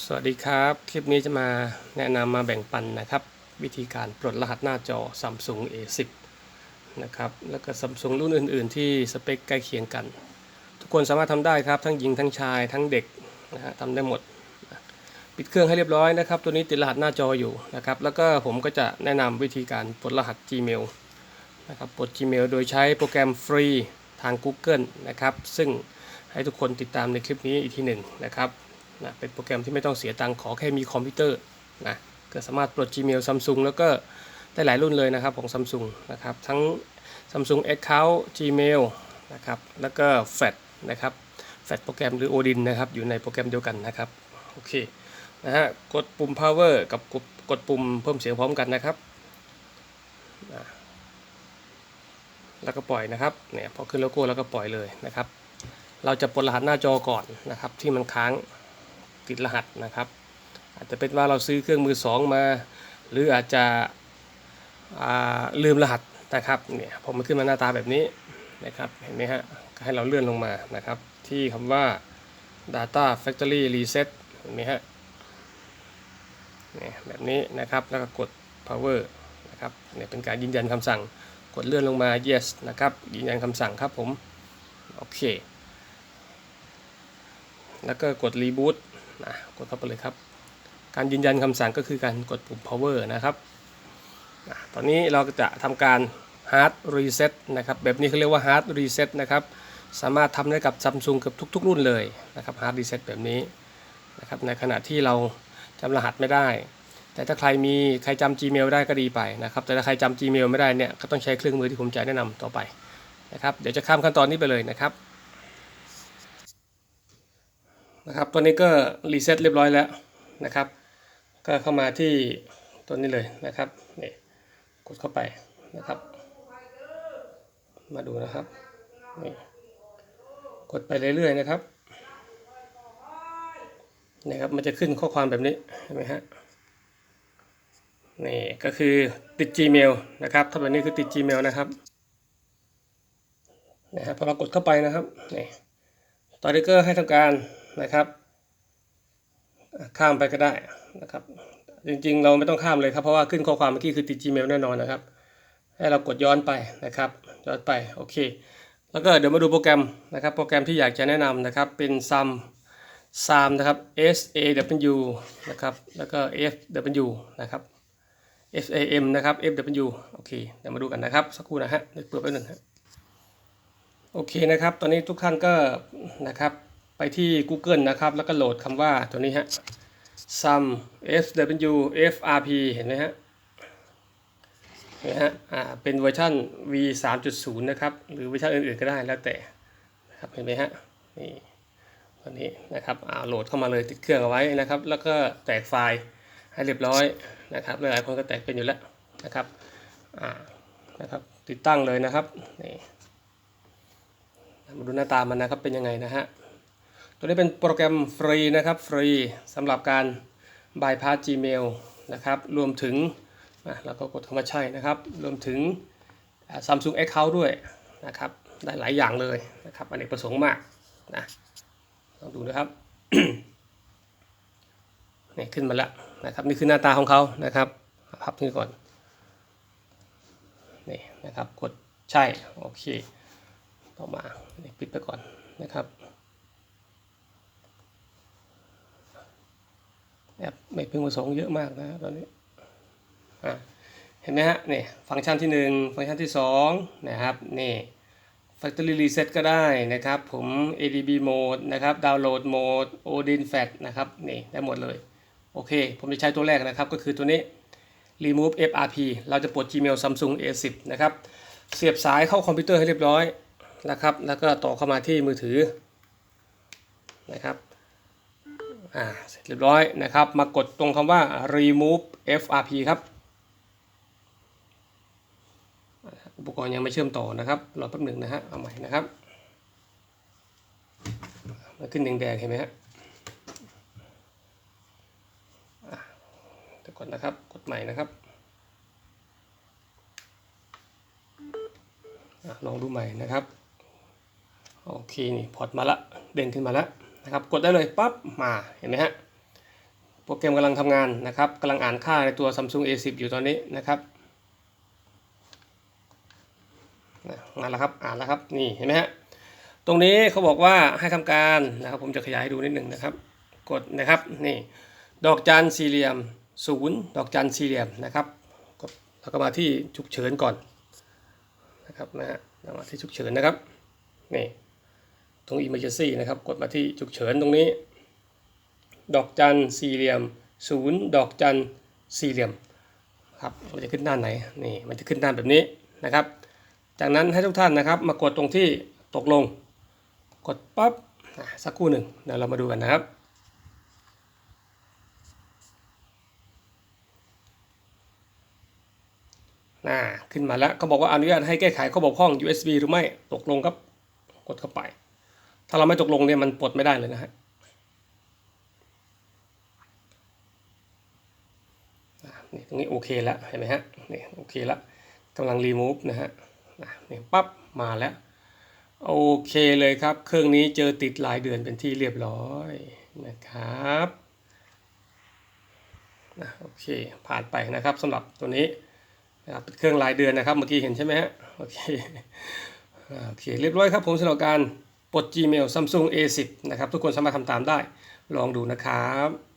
สวัสดีครับ คลิปนี้จะมาแนะนำมาแบ่งปันนะครับ วิธีการปลดรหัสหน้าจอ Samsung A10 นะครับแล้วก็ Samsung รุ่นอื่น ๆ ที่สเปคใกล้เคียงกัน ทุกคนสามารถทำได้ครับ ทั้งหญิงทั้งชายทั้งเด็กนะฮะทำได้หมด ปิดเครื่องให้เรียบร้อยนะครับ ตัวนี้ติดรหัสหน้าจออยู่นะครับ แล้วก็ผมก็จะแนะนำวิธีการปลดรหัส Gmail นะครับปลด Gmail โดยใช้โปรแกรมฟรีทาง Google นะครับซึ่งให้ทุกคนติดตามในคลิปนี้อีกทีหนึ่งนะครับ นะเป็นโปรแกรมที่ไม่ต้องเสียตังค์ขอแค่มีคอมพิวเตอร์นะก็สามารถปลด Gmail Samsung แล้วก็ได้หลายรุ่นเลยนะครับของ Samsung นะครับทั้ง Samsung Account Gmail นะครับแล้วก็ FAT นะครับ FAT โปรแกรมหรือ Odin นะครับอยู่ในโปรแกรมเดียวกันนะครับโอเคนะฮะกดปุ่ม power กับกดกดปุ่มเพิ่มเสียงพร้อมกันนะครับ แล้วก็ปล่อยนะครับเนี่ยพอขึ้นโลโก้แล้วก็ปล่อยเลยนะครับ เราจะปลดรหัสหน้าจอก่อนนะครับที่มันค้าง ติดรหัสนะครับ อาจจะเป็นว่าเราซื้อเครื่องมือสองมา หรืออาจจะลืมรหัสนะครับเนี่ยพอมันขึ้นมาหน้าตาแบบนี้นะครับเห็นไหมฮะให้เราเลื่อนลงมานะครับ ที่คำว่า data factory reset เห็นไหมฮะเนี่ยแบบนี้นะครับแล้วก็กด power นะครับเนี่ยเป็นการยืนยันคำสั่งกดเลื่อนลงมา yes นะครับยืนยันคำสั่งครับผม โอเค แล้วก็กด reboot นะกดเข้าไปเลยครับ การยืนยันคำสั่งก็คือการกดปุ่ม power นะครับอะตอนนี้เราจะทำการ hard reset นะครับ แบบนี้เขาเรียกว่า hard reset นะครับ สามารถทำได้กับ Samsung เกือบทุก ๆ รุ่นเลยนะครับ hard reset แบบนี้นะครับ ในขณะที่เราจำรหัสไม่ได้ แต่ถ้าใครมีใครจำ Gmail ได้ก็ดีไปนะครับ แต่ถ้าใครจำ Gmail ไม่ได้เนี่ย ก็ต้องใช้เครื่องมือที่ผมจะแนะนำต่อไปนะครับ เดี๋ยวจะข้ามขั้นตอนนี้ไปเลยนะครับ นะครับ ตัวนี้ก็รีเซ็ตเรียบร้อยแล้วนะครับ ก็เข้ามาที่ตัวนี้เลยนะครับนี่กดเข้าไปนะครับ มาดูนะครับนี่กดไปเรื่อยๆนะครับนี่ครับ มันจะขึ้นข้อความแบบนี้เห็นไหมฮะนี่ก็คือติด Gmail นะครับถ้าแบบนี้คือติด Gmail นะครับนะครับพอเรากดเข้าไปนะครับนี่ตอนนี้ก็ให้ทำการ นะครับ ข้ามไปก็ได้นะครับ จริงๆ เราไม่ต้องข้ามเลยครับเพราะว่าขึ้นข้อความเมื่อกี้คือติด Gmail แน่นอนนะครับ ให้เรากดย้อนไปนะครับ ย้อนไปโอเค แล้วก็เดี๋ยวมาดูโปรแกรมนะครับ โปรแกรมที่อยากจะแนะนำนะครับเป็น SAM SAM นะครับ S A W นะครับแล้วก็ F W นะครับ F A M นะครับ F W โอเคเดี๋ยวมาดูกันนะครับ สักครู่นะฮะเดี๋ยวเปิดไปหนึ่งฮะโอเคนะครับ ตอนนี้ทุกท่านก็นะครับ ไปที่ Google นะครับ แล้วก็โหลดคำว่าตัวนี้ฮะ sum f w f r p เห็นไหมฮะเห็นไหมฮะอ่าเป็นเวอร์ชัน v 3.0 นะครับ หรือเวอร์ชันอื่นๆก็ได้แล้วแต่นะครับเห็นไหมฮะนี่ตัวนี้นะครับอ่าโหลดเข้ามาเลยติดเครื่องเอาไว้นะครับ แล้วก็แตกไฟล์ให้เรียบร้อยนะครับหลายคนก็แตกเป็นอยู่แล้วนะครับอ่านะครับ ติดตั้งเลยนะครับนี่มาดูหน้าตามันนะครับเป็นยังไงนะฮะ ตัวนี้เป็นโปรแกรมฟรีนะครับ ฟรีสำหรับการบายพาส Gmail นะครับ รวมถึงเราก็กดคำว่าใช่นะครับ รวมถึง Samsung Account ด้วยนะครับ ได้หลายอย่างเลยนะครับอันนี้ประสงค์มากนะลองดูนะครับนี่ขึ้นมาแล้วนะครับนี่คือหน้าตาของเขานะครับพับนี่ก่อนนี่นะครับกดใช่โอเคต่อมาปิดไปก่อนนะครับ แอปไม่พึงประสงค์เยอะมากนะตอนนี้เห็นไหมฮะนี่ฟังก์ชันที่ 1 ฟังก์ชันที่ 2 นะครับนี่ Factory Reset ก็ได้นะครับ ผม ADB Mode นะครับดาวน์โหลดโหมด Odin Fat นะครับนี่ได้หมดเลย โอเค ผมจะใช้ตัวแรกนะครับ ก็คือตัวนี้ Remove FRP เราจะปลด Gmail Samsung A10 นะครับ เสียบสายเข้าคอมพิวเตอร์ให้เรียบร้อยนะครับ แล้วก็ต่อเข้ามาที่มือถือนะครับ อ่าเสร็จเรียบร้อยนะครับ มากดตรงคำว่า remove FRP ครับ อุปกรณ์ยังไม่เชื่อมต่อนะครับ รอแป๊บหนึ่งนะฮะ เอาใหม่นะครับ มันขึ้นแดงๆเห็นไหมฮะเดี๋ยวก่อนนะครับ กดใหม่นะครับอลองดูใหม่นะครับ โอเค นี่พอร์ตมาละ เด้งขึ้นมาแล้ว นะครับกดได้เลยปั๊บมาเห็นไหมฮะโปรแกรมกำลังทำงานนะครับกำลังอ่านค่าในตัว Samsung A10 อยู่ตอนนี้นะครับนั่นแหละครับอ่านแล้วครับนี่เห็นไหมฮะตรงนี้เขาบอกว่าให้ทำการนะครับ ผมจะขยายให้ดูนิดหนึ่งนะครับ กดนะครับนี่ดอกจันสี่เหลี่ยมศูนย์ดอกจันสี่เหลี่ยมนะครับแล้วก็มาที่ฉุกเฉินก่อนนะครับนะฮะแล้วมาที่ฉุกเฉินนะครับนี่ รง emergency นะครับ กดมาที่ฉุกเฉินตรงนี้ ดอกจันสี่เหลี่ยมศูนย์ดอกจันสี่เหลี่ยมครับมันจะขึ้นด้านไหนนี่มันจะขึ้นด้านแบบนี้นะครับ จากนั้นให้ทุกท่านนะครับ มากดตรงที่ตกลง กดปั๊บสักครู่หนึ่งเดี๋ยวเรามาดูกันนะครับน่าขึ้นมาแล้วก็บอกว่าอนุญาตให้แก้ไขข้อบกพร่อง USB หรือไม่ตกลงครับกดเข้าไป ถ้าเราไม่ตกลงเนี่ยมันปลดไม่ได้เลยนะฮะนี่ตรงนี้โอเคแล้วเห็นไหมฮะนี่โอเคแล้วกำลังรีมูฟนะฮะนี่ปั๊บมาแล้วโอเคเลยครับ เครื่องนี้เจอติดหลายเดือนเป็นที่เรียบร้อยนะครับนะโอเคผ่านไปนะครับสำหรับตัวนี้นะครับเป็นเครื่องรายเดือนนะครับเมื่อกี้เห็นใช่ไหมฮะโอเคโอเคเรียบร้อยครับผมสำหรับการ ปลด Gmail Samsung A10 นะครับ ทุกคนสามารถทำตามได้ ลองดูนะครับ